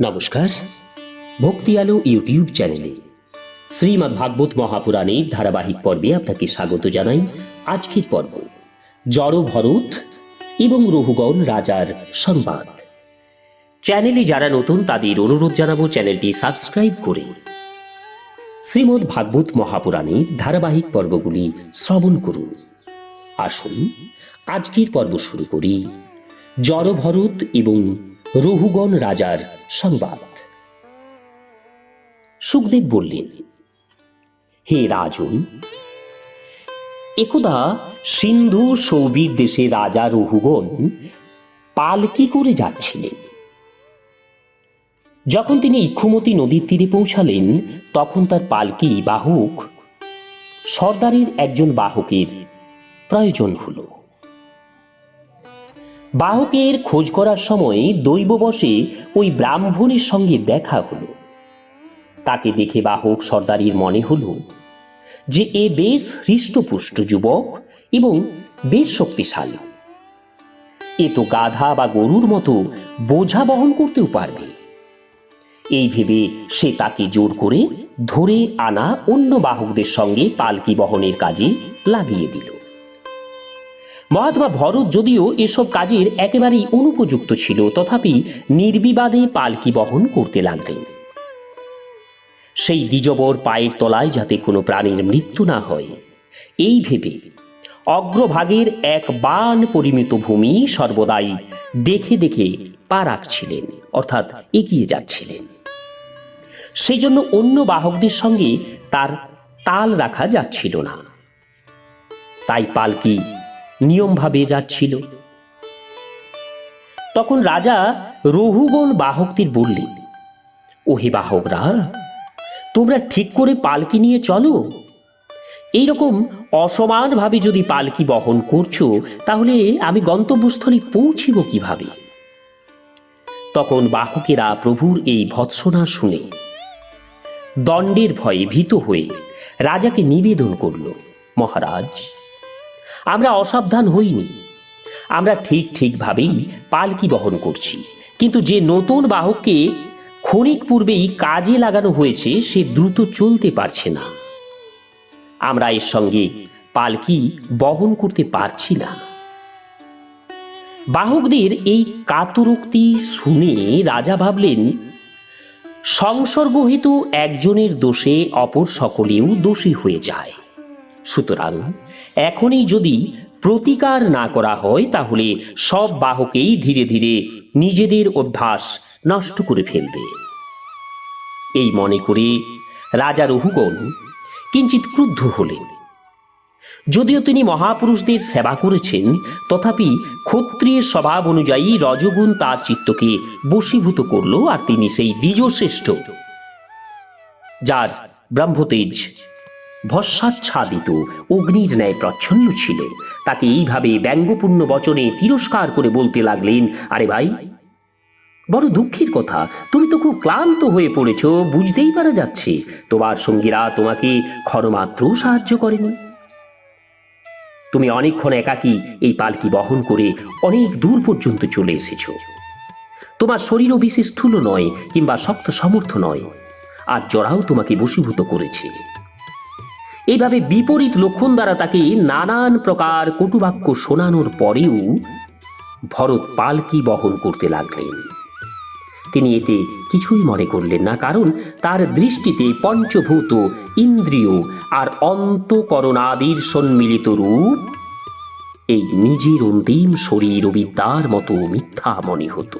নমস্কার। ভক্তি আলো ইউটিউব চ্যানেলে শ্রীমদ্ ভাগবত মহাপুরাণের ধারাবাহিক পর্বে আপনাকে স্বাগত জানাই আজকের পর্ব। জড় ভরত এবং রঘুগণ রাজার সংবাদ। চ্যানেলে যারা নতুন তাদের অনুরোধ জানাব চ্যানেলটি সাবস্ক্রাইব করে। শ্রীমদ্ ভাগবত মহাপুরাণের ধারাবাহিক পর্বগুলি শ্রবণ করুন। আসুন, আজকের পর্ব শুরু করি। জড় ভরত এবং রঘুগণ রাজার সংবাদ। সুখদেব বললেন, হে রাজন, একদা সিন্ধু সৌবির দেশে রাজা রঘুগণ পালকি করে যাচ্ছিলেন। যখন তিনি ইক্ষুমতি নদীর তীরে পৌঁছালেন, তখন তার পালকি বাহক সর্দারের একজন বাহকের প্রয়োজন হলো। বাহকের খোঁজ করার সময় দৈববশে ওই ব্রাহ্মণের সঙ্গে দেখা হলো। তাকে দেখে বাহক সর্দারির মনে হলো যে এ বেশ হৃষ্টপুষ্ট যুবক এবং বেশ শক্তিশালী। এ তো গাধা বা গরুর মতো বোঝা বহন করতেও পারবে। এই ভেবে সে তাকে জোর করে ধরে আনা অন্য বাহকদের সঙ্গে পালকি বহনের কাজে লাগিয়ে দিল। মহাত্মা ভরত যদিও এসব কাজের একেবারেই অনুপযুক্ত ছিল, তথাপি নির্বিবাদে পালকি বহন করতে লাগলেন। সেই দ্বিজবর পায়ের তলায় যাতে কোনো প্রাণীর মৃত্যু না হয়, এই ভেবে অগ্রভাগের এক বান পরিমিত ভূমি সর্বদাই দেখে দেখে পা রাখছিলেন, অর্থাৎ এগিয়ে যাচ্ছিলেন। সেই জন্য অন্য বাহকদের সঙ্গে তার তাল রাখা যাচ্ছিল না। তাই পালকি নিয়মভাবে যাচ্ছিল তখন রাজা রহুগণ বাহকদের বললেন, ওহে বাহকরা, তোমরা ঠিক করে পালকি নিয়ে চলো। এইরকম অসমানভাবে যদি পালকি বহন করছ, তাহলে আমি গন্তব্যস্থলে পৌঁছিব কীভাবে? তখন বাহকেরা প্রভুর এই ভৎসনা শুনে দণ্ডের ভয়ে ভীত হয়ে রাজাকে নিবেদন করল, মহারাজ আমরা অসাবধান হইনি। আমরা ঠিক ঠিকভাবেই পালকি বহন করছি। কিন্তু যে নতুন বাহককে ক্ষণিক পূর্বেই কাজে লাগানো হয়েছে, সে দ্রুত চলতে পারছে না। আমরা এর সঙ্গে পালকি বহন করতে পারছি না। বাহকদের এই কাতরোক্তি শুনে রাজা ভাবলেন, সংসর্গহেতু একজনের দোষে অপর সকলেও দোষী হয়ে যায়। সুতরাং এখনই যদি প্রতিকার না করা হয়, তাহলে সব বাহকেই ধীরে ধীরে নিজেদের অভ্যাস নষ্ট করে ফেলবে। এই মনে করে রাজা রহুগণ কিঞ্চিত ক্রুদ্ধ হলেন। যদিও তিনি মহাপুরুষদের সেবা করেছেন, তথাপি ক্ষত্রিয় স্বভাব অনুযায়ী রজগুণ তার চিত্তকে বশীভূত করল আর তিনি সেই দ্বিজশ্রেষ্ঠ, যার ব্রহ্মতেজ ভস্মাচ্ছাদিত, অগ্নির ন্যায় প্রচ্ছন্ন ছিল। তাকে এইভাবে ব্যঙ্গপূর্ণ বচনে তিরস্কার করে বলতে লাগলেন, আরে ভাই, বড় দুঃখের কথা, তুমি তো খুব ক্লান্ত হয়ে পড়েছ, বুঝতেই পারা যাচ্ছে, তোমার সঙ্গীরা তোমাকে ক্ষণমাত্র সাহায্য করেনি। তুমি অনেকক্ষণ একাকী এই পালকি বহন করে অনেক দূর পর্যন্ত চলে এসেছ। তোমার শরীরও বেশি স্থূল নয় কিংবা শক্ত সমর্থ নয়, আর জরাও তোমাকে বশীভূত করেছে। এইভাবে বিপরীত লক্ষণ দ্বারা তাকে নানান প্রকার কটুবাক্য শোনানোর পরেও ভরত পালকি বহন করতে লাগলেন। তিনি এতে কিছুই মনে করলেন না, কারণ তার দৃষ্টিতে পঞ্চভূত ইন্দ্রিয় আর অন্তকরণাদির সম্মিলিত রূপ এই নিজের অন্তিম শরীর ও বিদ্যার মতো মিথ্যা মনে হতো।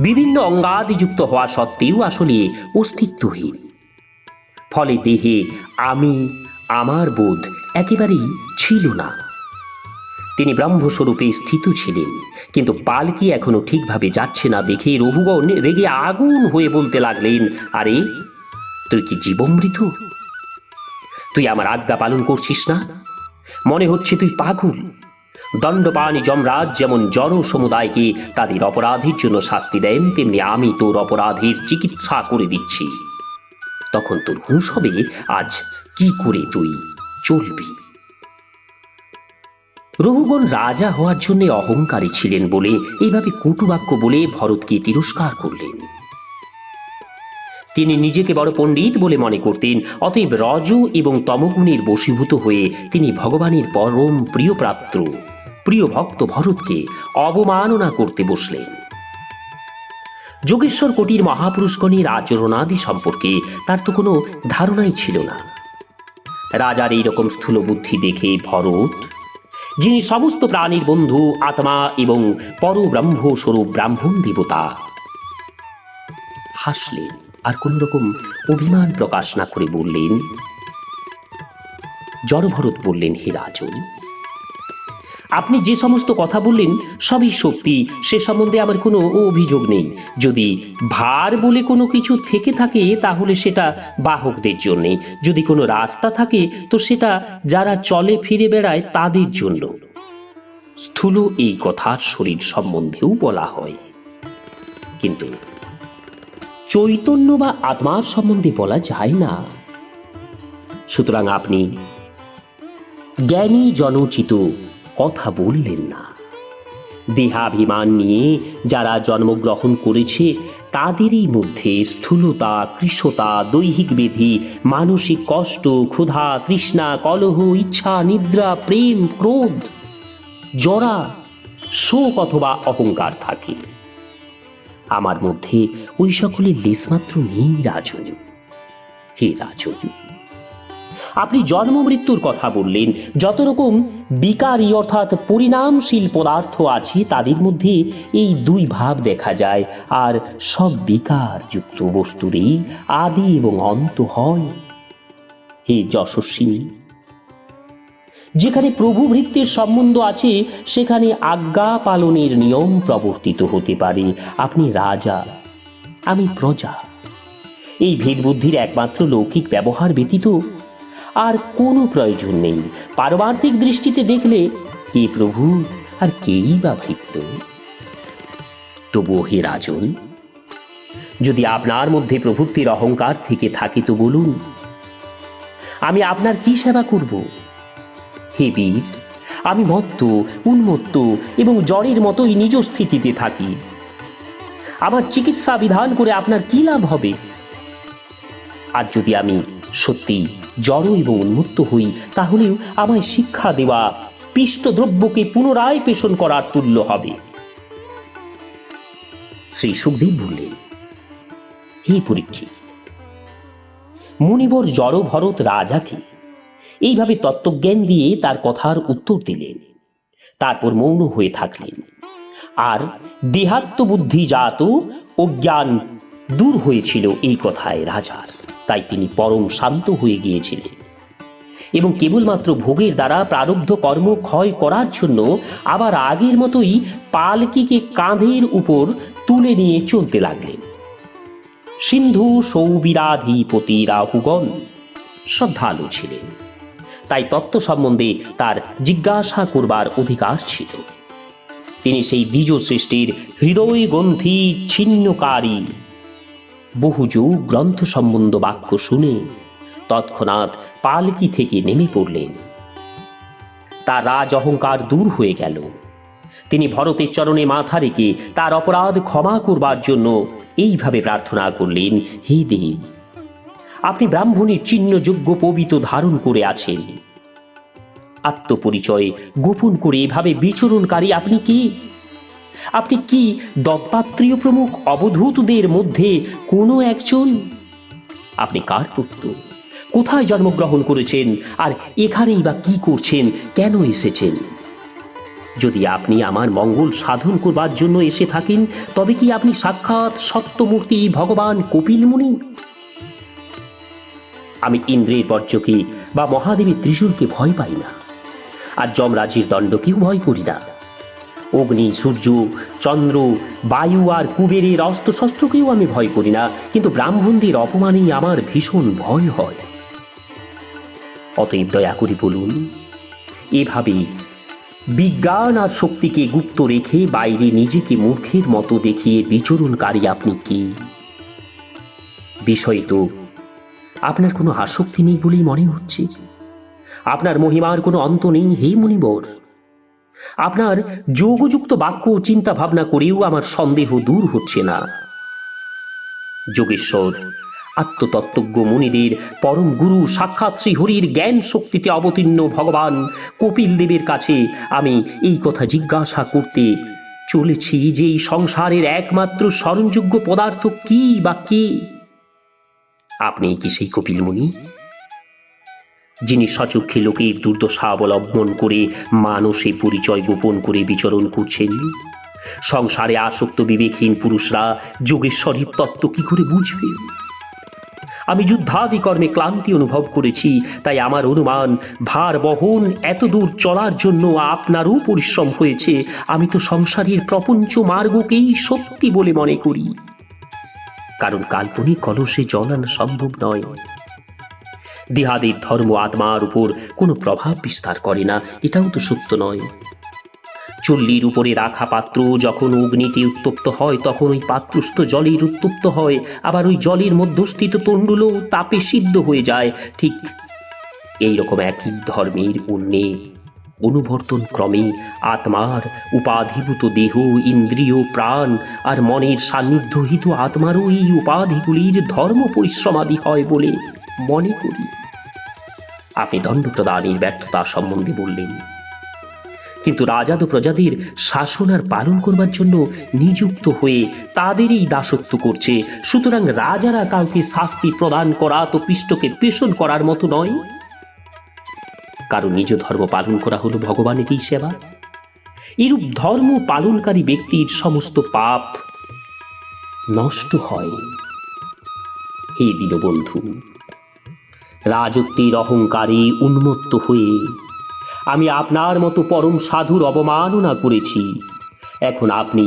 বিভিন্ন অঙ্গাদিযুক্ত হওয়া সত্ত্বেও আসলে অস্তিত্বহীন। ফলে দেহে আমি, আমার বোধ একেবারেই ছিল না। তিনি ব্রহ্মস্বরূপে স্থিত ছিলেন, কিন্তু পালকি এখনও ঠিকভাবে যাচ্ছে না দেখে রঘুগণ রেগে আগুন হয়ে বলতে লাগলেন, আরে, তুই কি জীবমৃত? তুই আমার আজ্ঞা পালন করছিস না? মনে হচ্ছে তুই পাগল। দণ্ডপাণি যমরাজ যেমন জড় সমুদায়কে তাদের অপরাধের জন্য শাস্তি দেন, তেমনি আমি তোর অপরাধের চিকিৎসা করে দিচ্ছি। তখন তোর হুঁশ হবে, আজ কি করে তুই চলবি? রঘুগণ রাজা হওয়ার জন্য অহংকারী ছিলেন বলে এইভাবে কটুবাক্য বলে ভরতকে তিরস্কার করলেন। তিনি নিজেকে বড় পণ্ডিত বলে মনে করতেন, অতএব রজ এবং তমগুণের বশীভূত হয়ে তিনি ভগবানের পরম প্রিয় প্রাত্র প্রিয় ভক্ত ভরতকে অবমাননা করতে বসলেন। যোগেশ্বর কোটির মহাপুরুষগণের আচরণাদি সম্পর্কে তার তো কোনো ধারণাই ছিল না। রাজার এইরকম স্থূল বুদ্ধি দেখে ভরত, যিনি সমস্ত প্রাণীর বন্ধু, আত্মা এবং পরব্রহ্ম স্বরূপ ব্রাহ্মণ দেবতা, হাসলেন আর কোন রকম অভিমান প্রকাশ না করে বললেন, জড়ভরত বললেন, হে রাজন আপনি যে সমস্ত কথা বললেন, সবই সত্যি। সে সম্বন্ধে আমার কোনো অভিযোগ নেই। যদি ভার বলে কোনো কিছু থেকে থাকে, তাহলে সেটা বাহকদের জন্যে। যদি কোনো রাস্তা থাকে, তো সেটা যারা চলে ফিরে বেড়ায়, তাদের জন্য। স্থূল এই কথার শরীর সম্বন্ধেও বলা হয়। কিন্তু চৈতন্য বা আত্মার সম্বন্ধে বলা যায় না। সুতরাং আপনি জ্ঞানী জনচিত কথা বললেন না। দেহাভিমান নিয়ে যারা জন্মগ্রহণ করেছে, তাদেরই মধ্যে স্থূলতা কৃশতা দৈহিক বেধি, মানসিক কষ্ট, ক্ষুধা, তৃষ্ণা, কলহ, ইচ্ছা, নিদ্রা, প্রেম, ক্রোধ, জরা, শোক অথবা অহংকার থাকে। আমার মধ্যে ওই সকলের লেশমাত্র নেই রাজন। হে রাজন আপনি জন্ম মৃত্যুর কথা বললেন। যত রকম বিকারী অর্থাৎ পরিণামশীল পদার্থ আছে, তাদের মধ্যে এই দুই ভাব দেখা যায়। আর সব বিকার যুক্ত বস্তুরই আদি এবং অন্ত হয়। হে যশস্বিনী, যেখানে প্রভু ভৃত্যের সম্বন্ধ আছে, সেখানে আজ্ঞা পালনের নিয়ম প্রবর্তিত হতে পারে। আপনি রাজা, আমি প্রজা। এই ভেদবুদ্ধির একমাত্র লৌকিক ব্যবহার ব্যতীত আর কোনো প্রয়োজন নেই। পারমার্থিক দৃষ্টিতে দেখলে কে প্রভু, আর কেই বা ভৃত্য? তবুও হে রাজন, যদি আপনার মধ্যে প্রভুত্বের অহংকার থেকে থাকে তো বলুন, আমি আপনার কি সেবা করব? হে বীর, আমি মত্ত উন্মত্ত এবং জ্বরের মতোই নিজ স্থিতিতে থাকি। আমার চিকিৎসা বিধান করে আপনার কি লাভ হবে? আর যদি আমি সত্যি, জড় এবং উন্মুক্ত হই, তাহলেও আমায় শিক্ষা দেওয়া, পিষ্টদ্রব্যকে পুনরায় পেষণ করার তুল্য হবে। শ্রী সুখদেব বললেন, হে পরীক্ষিত মুনিবর জড় ভরত রাজাকে এইভাবে তত্ত্বজ্ঞান দিয়ে তার কথার উত্তর দিলেন। তারপর মৌন হয়ে থাকলেন। আর দেহাত্মবুদ্ধি জাত অজ্ঞান দূর হয়েছিল এই কথায় রাজার। তাই তিনি পরম শান্ত হয়ে গিয়েছিলেন। এবং কেবলমাত্র ভোগের দ্বারা প্রারব্ধ কর্ম ক্ষয় করার জন্য আবার আগের মতোই পালকিকে কাঁধের উপর তুলে নিয়ে চলতে লাগলেন। সিন্ধু সৌবিরাধিপতি রাহুগণ শ্রদ্ধালু ছিলেন। তাই তত্ত্ব সম্বন্ধে তার জিজ্ঞাসা করবার অধিকার ছিল। তিনি সেই দ্বিজ সৃষ্টির হৃদয় গ্রন্থি ছিন্নকারী বহু যুগ গ্রন্থ সম্বন্ধ বাক্য শুনে তৎক্ষণাৎ পালকি থেকে নেমে পড়লেন। তার রাজ অহংকার দূর হয়ে গেল। তিনি ভরতের চরণে মাথা রেখে তার অপরাধ ক্ষমা করবার জন্য এইভাবে প্রার্থনা করলেন, হে দেব, আপনি ব্রাহ্মণের চিহ্নযোগ্য পবিত্র ধারণ করে আছেন। আত্মপরিচয় গোপন করে এভাবে বিচরণকারী আপনি কি? আপনি কি দত্তাত্রেয় প্রমুখ অবধূতদের মধ্যে কোনো একজন? আপনি কার পুত্র? কোথায় জন্মগ্রহণ করেছেন? আর এখানেই বা কি করছেন? কেন এসেছেন? যদি আপনি আমার মঙ্গল সাধন করবার জন্য এসে থাকেন, তবে কি আপনি সাক্ষাৎ সত্যমূর্তি ভগবান কপিল মুনি? আমি ইন্দ্রের বর্জ্যকে বা মহাদেবীর ত্রিশূলকে ভয় পাই না। আর যমরাজের দণ্ডকেও ভয় করি না। অগ্নি, সূর্য, চন্দ্র, বায়ু আর কুবেরের অস্ত্র শস্ত্রকেও আমি ভয় করি না, কিন্তু ব্রাহ্মণদের অপমানেই আমার ভীষণ ভয় হয়। অতএব দয়া করে বলুন, এভাবে বিজ্ঞান আর শক্তিকে গুপ্ত রেখে বাইরে নিজেকে মূর্খের মতো দেখিয়ে বিচরণকারী আপনি কি? বিষয় তো, আপনার কোনো আসক্তি নেই বলেই মনে হচ্ছে। আপনার মহিমার কোনো অন্ত নেই, হে মুনিবর। আপনার যোগযুক্ত বাক্য চিন্তা ভাবনা করেও আমার সন্দেহ দূর হচ্ছে না। যোগেশ্বর, আত্মতত্ত্বজ্ঞ মুনিদের পরম গুরু সাক্ষাৎ শ্রীহরির জ্ঞান শক্তিতে অবতীর্ণ ভগবান কপিল দেবের কাছে আমি এই কথা জিজ্ঞাসা করতে চলেছি যে এই সংসারের একমাত্র স্মরণযোগ্য পদার্থ কি বা কে? আপনি কি সেই কপিল মুনি? যিনি সচক্ষে লোকের দুর্দশা অবলম্বন করে মানসে পরিচয় গোপন করে বিচরণ করছেন। সংসারে আসক্ত বিবেকহীন পুরুষরা যোগেশ্বরীর তত্ত্ব কি করে বুঝবে? আমি যুদ্ধাদি কর্মে ক্লান্তি অনুভব করেছি, তাই আমার অনুমান, ভার বহন এত দূর চলার জন্য আপনারও পরিশ্রম হয়েছে। আমি তো সংসারের প্রপঞ্চ মার্গকেই সত্যি বলে মনে করি। কারণ কাল্পনিক কলসে জল সম্ভব নয়। দেহাদের ধর্ম আত্মার উপর কোনো প্রভাব বিস্তার করে না, এটাও তো সত্য নয়। চুল্লির উপরে রাখা পাত্র যখন অগ্নিতে উত্তপ্ত হয়, তখন ওই পাত্রস্থ জলের উত্তপ্ত হয়, আবার ওই জলের মধ্যস্থিত তণ্ডুলও তাপে সিদ্ধ হয়ে যায়, ঠিক এই রকম একই ধর্মের অন্যে। অনুবর্তন ক্রমে আত্মার উপাধিভূত দেহ, ইন্দ্রিয়, প্রাণ আর মনের সান্নিধ্যহিত আত্মারও এই উপাধিগুলির ধর্ম পরিশ্রমাদি হয় বলে মনে করি। আপনি দণ্ড প্রদানের ব্যর্থতা সম্বন্ধে বললেন। কিন্তু রাজা তো প্রজাদের শাসন আর পালন করবার জন্য নিযুক্ত হয়ে তাদেরই দাসত্ব করছে। সুতরাং রাজারা কাউকে শাস্তি প্রদান করা তো পৃষ্ঠকে পেষণ করার মতো নয়। কারণ নিজ ধর্ম পালন করা হলো ভগবানেরই সেবা। এরূপ ধর্ম পালনকারী ব্যক্তির সমস্ত পাপ নষ্ট হয়। হে দীনবন্ধু রাজত্বের অহংকারে উন্মত্ত হয়ে আমি আপনার মতো পরম সাধুর অবমাননা করেছি। এখন আপনি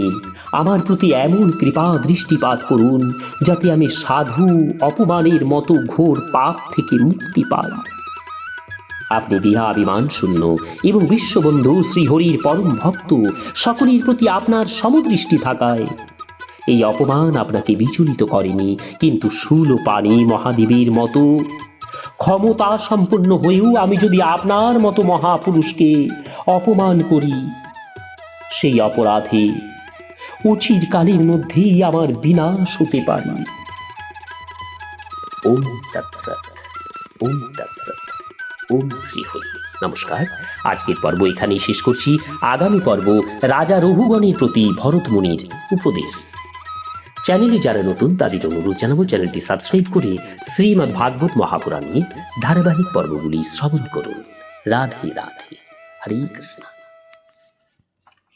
আমার প্রতি এমন কৃপা দৃষ্টিপাত করুন, যাতে আমি সাধু অপমানের মতো ঘোর পাপ থেকে মুক্তি পাই। আপনি দেহাভিমান শূন্য এবং বিশ্ববন্ধু শ্রীহরির পরম ভক্ত, সকলের প্রতি আপনার সমদৃষ্টি থাকায়। এই অপমান আপনাকে বিচলিত করেনি, কিন্তু শুল পানি মহাদেবীর মতো ক্ষমতা সম্পন্ন হয়েও আমি যদি আপনার মতো মহাপুরুষকে অপমান করি, সেই অপরাধে উচিত কালের মধ্যেই আমার বিনাশ হতে পারে। ওম তৎসৎ নমস্কার, আজকের পর্ব এখানেই শেষ করছি। আগামী পর্ব রাজা রঘুগণের প্রতি ভরতমুনির উপদেশ। চ্যানেলে যারা নতুন, তাদের অনুরোধ জানাব চ্যানেলটি সাবস্ক্রাইব করে শ্রীমৎ ভাগবত মহাপুরাণের ধারাবাহিক পর্বগুলি শ্রবণ করুন। রাধে রাধে। হরে কৃষ্ণ।